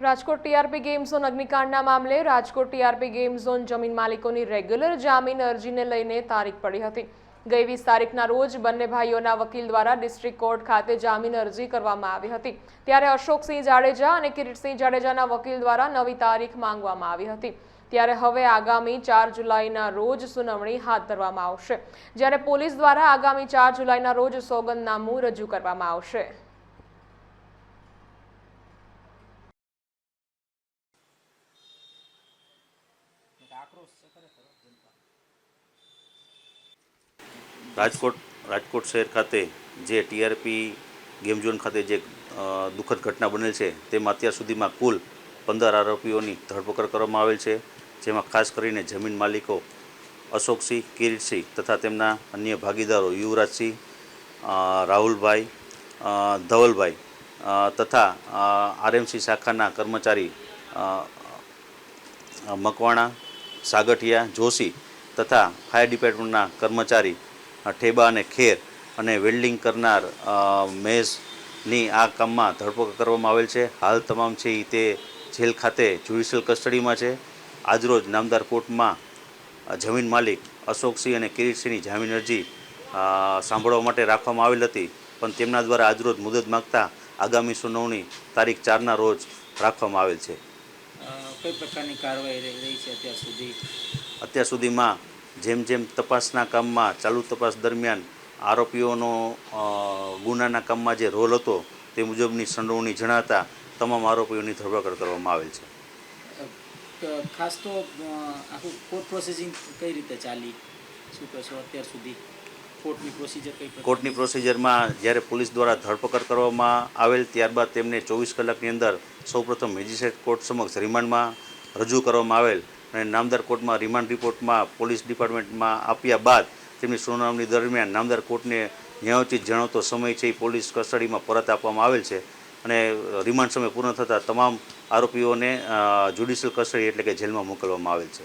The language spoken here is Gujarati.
રાજકોટ ટીઆરપી ગેમ ઝોન અગ્નિકાંડના મામલે રાજકોટ ટીઆરપી ગેમ ઝોન જમીન માલિકોની રેગ્યુલર જામીન અરજીને લઈને તારીખ પડી હતી. ગઈ વીસ તારીખના રોજ બંને ભાઈઓના વકીલ દ્વારા ડિસ્ટ્રિક્ટ કોર્ટ ખાતે જામીન અરજી કરવામાં આવી હતી. ત્યારે અશોકસિંહ જાડેજા અને કિરીટસિંહ જાડેજાના વકીલ દ્વારા નવી તારીખ માંગવામાં આવી હતી. ત્યારે હવે આગામી ચાર જુલાઈના રોજ સુનાવણી હાથ ધરવામાં આવશે. જ્યારે પોલીસ દ્વારા આગામી ચાર જુલાઈના રોજ સોગંદનામું રજૂ કરવામાં આવશે. રાજકોટ રાજકોટ શહેર ખાતે જે ટીઆરપી ગેમ ઝોન ખાતે જે દુઃખદ ઘટના બનેલ છે, તેમાં અત્યાર સુધીમાં કુલ પંદર આરોપીઓની ધરપકડ કરવામાં આવેલ છે, જેમાં ખાસ કરીને જમીન માલિકો અશોકસિંહ, કિરીટસિંહ તથા તેમના અન્ય ભાગીદારો યુવરાજસિંહ રાહુલભાઈ ધવલભાઈ તથા આરએમસી શાખાના કર્મચારી મકવાણા સાગઠિયા, જોશી તથા ફાયર ડિપાર્ટમેન્ટના કર્મચારી ઠેબા અને ખેર અને વેલ્ડિંગ કરનાર મેઝની આ કામમાં ધરપકડ કરવામાં આવેલ છે. હાલ તમામ છે તે જેલ ખાતે જ્યુડિશિયલ કસ્ટડીમાં છે. આજરોજ નામદાર કોર્ટમાં જમીન માલિક અશોકસિંહ અને કિરીટસિંહની જામીન અરજી સાંભળવા માટે રાખવામાં આવેલ હતી. પણ તેમના દ્વારા આજરોજ મુદત માગતા આગામી સુનાવણી તારીખ ચારના રોજ રાખવામાં આવેલ છે. કઈ પ્રકારની કાર્યવાહી રહી છે અત્યાર સુધી? અત્યાર સુધીમાં જેમ જેમ તપાસના કામમાં ચાલુ તપાસ દરમિયાન આરોપીઓનો ગુનાના કામમાં જે રોલ હતો તે મુજબની સંડોવણી જણાતા તમામ આરોપીઓની ધરપકડ કરવામાં આવેલ છે. ખાસ તો આખું કોર્ટ પ્રોસેસિંગ કઈ રીતે ચાલી? શું કહેશો અત્યાર સુધી? કોર્ટની પ્રોસિજર કઈ કોર્ટની પ્રોસિજરમાં જ્યારે પોલીસ દ્વારા ધરપકડ કરવામાં આવેલ, ત્યારબાદ તેમને ચોવીસ કલાકની અંદર સૌપ્રથમ મેજિસ્ટ્રેટ કોર્ટ સમક્ષ રિમાન્ડમાં રજૂ કરવામાં આવેલ અને નામદાર કોર્ટમાં રિમાન્ડ રિપોર્ટમાં પોલીસ ડિપાર્ટમેન્ટમાં આપ્યા બાદ તેમની સુનાવણી દરમિયાન નામદાર કોર્ટને ન્યાયોચિત જણાવતો સમય છે એ પોલીસ કસ્ટડીમાં પરત આપવામાં આવેલ છે અને રિમાન્ડ સમય પૂર્ણ થતાં તમામ આરોપીઓને જ્યુડિશિયલ કસ્ટડી એટલે કે જેલમાં મોકલવામાં આવેલ છે.